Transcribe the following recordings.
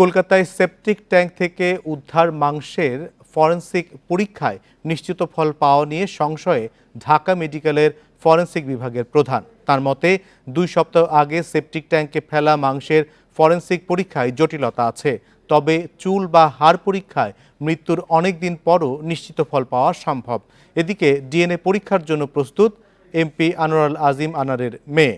কলকাতায় septic tank থেকে উদ্ধার মাংসের ফরেন্সিক পরীক্ষায় নিশ্চিত ফল পাওয়া নিয়ে সংশয়ে ঢাকা মেডিকেলের ফরেন্সিক বিভাগের প্রধান। তার মতে, দুই সপ্তাহ আগে সেপটিক ট্যাঙ্কে ফেলা মাংসের ফরেন্সিক পরীক্ষায় জটিলতা আছে। তবে চুল বা হাড় পরীক্ষায় মৃত্যুর অনেক দিন পরও নিশ্চিত ফল পাওয়া সম্ভব। এদিকে ডিএনএ পরীক্ষার জন্য প্রস্তুত এমপি আনোয়ার আজিম আনারের মেয়ে।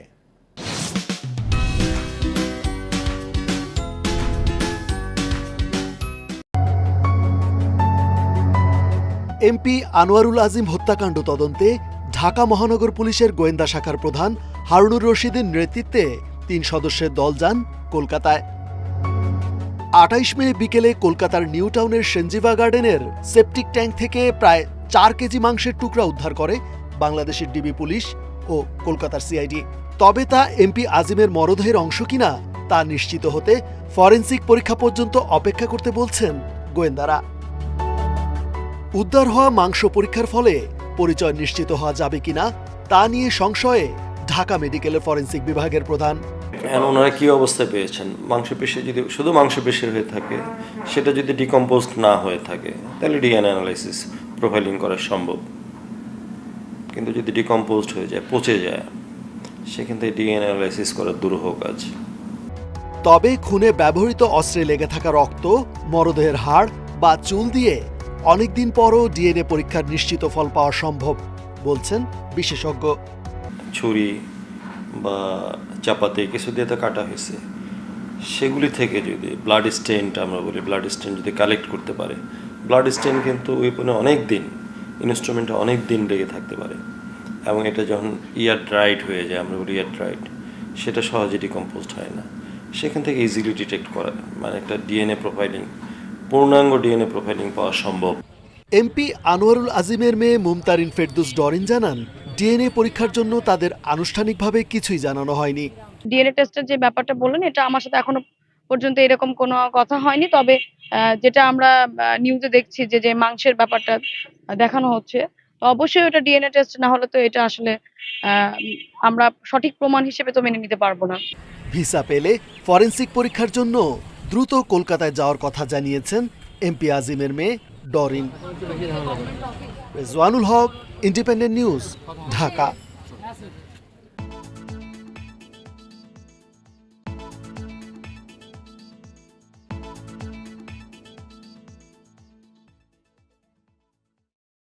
এমপি আনোয়ারুল আজিম হত্যাকাণ্ড তদন্তে ঢাকা মহানগর পুলিশের গোয়েন্দা শাখার প্রধান হারুনুর রশিদের নেতৃত্বে তিন সদস্যের দল যান কলকাতায়। আটাইশ মে বিকেলে কলকাতার নিউ টাউনের সেনজিভা গার্ডেনের সেপটিক ট্যাঙ্ক থেকে প্রায় চার কেজি মাংসের টুকরা উদ্ধার করে বাংলাদেশের ডিবি পুলিশ ও কলকাতার সিআইডি। তবে তা এমপি আজিমের মরদেহের অংশ কিনা তা নিশ্চিত হতে ফরেন্সিক পরীক্ষা পর্যন্ত অপেক্ষা করতে বলছেন গোয়েন্দারা। উদ্ধার হওয়া মাংস পরীক্ষার ফলে পরিচয় নিশ্চিত হওয়া যাবে কিনা তা নিয়ে সংশয়ে ঢাকা মেডিকেলের ফরেন্সিক বিভাগের প্রধান। এখন ওনারা কী অবস্থায় পেয়েছেন? মাংসপেশি যদি শুধু মাংসপেশির হয়ে থাকে সেটা যদি ডিকম্পোজড না হয়ে থাকে তাহলে ডিএনএ অ্যানালাইসিস প্রোফাইলিং করা সম্ভব। কিন্তু যদি ডিকম্পোজড হয়ে যায় পচে যায় সেখান থেকে ডিএনএ অ্যানালাইসিস করা দুরূহ কাজ। তবে খুনে ব্যবহৃত অস্ত্রে লেগে থাকা রক্ত মরদেহের হাড় বা চুল দিয়ে অনেকদিন পরও ডিএনএ পরীক্ষার নিশ্চিত ফল পাওয়া সম্ভব, বলছেন বিশেষজ্ঞ। ছুরি বা চাপাতে কিছু দিয়ে তো কাটা হয়েছে। সেগুলি থেকে যদি ব্লাড স্টেনটা আমরা বলি ব্লাড স্টেন যদি কালেক্ট করতে পারে ব্লাড স্টেন কিন্তু ওয়েপনে অনেক দিন ইনস্ট্রুমেন্টে অনেক দিন লেগে থাকতে পারে। এবং এটা যখন ইয়ার ড্রাইড হয়ে যায়, আমরা বলি ইয়ার ড্রাইড সেটা সহজে ডিকম্পোজড হয় না। সেখান থেকে ইজিলি ডিটেক্ট করা মানে একটা ডিএনএ প্রোফাইলিং পূর্ণাঙ্গ ডিএনএ প্রোফাইলিং পাওয়া সম্ভব। এমপি আনোয়ারুল আজিমের মেয়ে মুমতারিন ফেরদুস ডরিন জানান ডিএনএ পরীক্ষার জন্য তাদের আনুষ্ঠানিকভাবে কিছুই জানানো হয়নি। ডিএনএ টেস্টের যে ব্যাপারটা বললেন এটা আমার সাথে এখনও পর্যন্ত এরকম কোনো কথা হয়নি। তবে আহ, যেটা আমরা নিউজে দেখছি যে যে মাংসের ব্যাপারটা দেখানো হচ্ছে তো অবশ্যই ওটা ডিএনএ টেস্ট না হলে তো এটা আসলে আহ, আমরা সঠিক প্রমাণ হিসেবে তো মেনে নিতে পারব না। ভিসা পেলে ফরেনসিক পরীক্ষার জন্য দ্রুত কলকাতায় যাওয়ার কথা জানিয়েছেন এমপি আজিমের মেয়ে Dorin. Rezwanul Haque Independent News Dhaka.